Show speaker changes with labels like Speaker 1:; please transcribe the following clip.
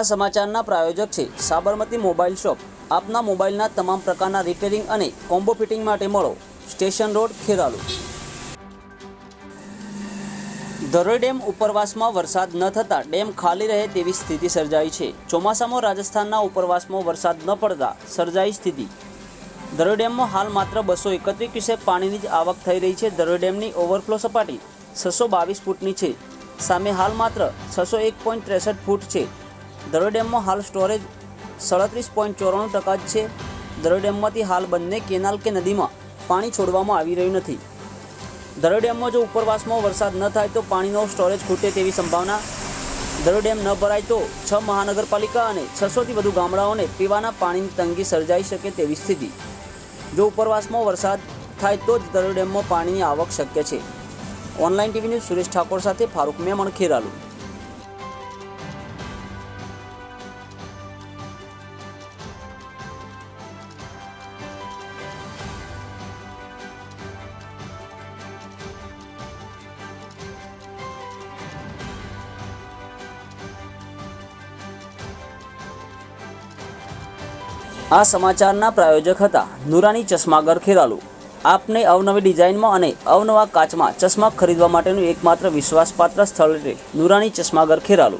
Speaker 1: આ સમાચારના પ્રાયોજક છે સાબરમતી મોબાઈલ શોપ. આપના મોબાઈલના તમામ પ્રકારના રિપેરિંગ અને કોમ્બો ફિટિંગ માટે મળો. Station road, Kheralu. Dharoi dam ઉપરવાસમાં વરસાદ ન થતાં ડેમ ખાલી રહે તેવી સ્થિતિ સર્જાઈ છે. ચોમાસામાં રાજસ્થાનના ઉપરવાસમાં વરસાદ ન પડતા સર્જાઈ સ્થિતિ. ધરોઈ ડેમમાં હાલ માત્ર બસો એકત્રીસ ક્યુસેક પાણીની જ આવક થઈ રહી છે. ધરોઈ ડેમની ઓવરફ્લો સપાટી છસો બાવીસ ફૂટની છે. સામે હાલ માત્ર છસો એક પોઈન્ટ ત્રેસઠ ફૂટ છે. ધરોઈ ડેમમાં હાલ સ્ટોરેજ સડત્રીસ પોઈન્ટ ચોરાણું ટકા જ છે. દરોઈ ડેમમાંથી હાલ બંને કેનાલ કે નદીમાં પાણી છોડવામાં આવી રહ્યું નથી. દરોઈ ડેમમાં જો ઉપરવાસમાં વરસાદ ન થાય તો પાણીનો સ્ટોરેજ ખૂટે તેવી સંભાવના. દરોઈ ડેમ ન ભરાય તો છ મહાનગરપાલિકા અને છસોથી વધુ ગામડાઓને પીવાના પાણીની તંગી સર્જાઈ શકે તેવી સ્થિતિ. જો ઉપરવાસમાં વરસાદ થાય તો જ દરોઈ ડેમમાં પાણીની આવક શક્ય છે. Online TV news Suresh Thakor સાથે ફારૂક મેમણ ખેરાલુ. આ સમાચારના પ્રાયોજક હતા નુરાની ચશ્માગર ખેરાલુ. આપને અવનવી ડિઝાઇનમાં અને અવનવા કાચમાં ચશ્મા ખરીદવા માટેનું એકમાત્ર વિશ્વાસપાત્ર સ્થળ છે નુરાની ચશ્માગર ખેરાલુ.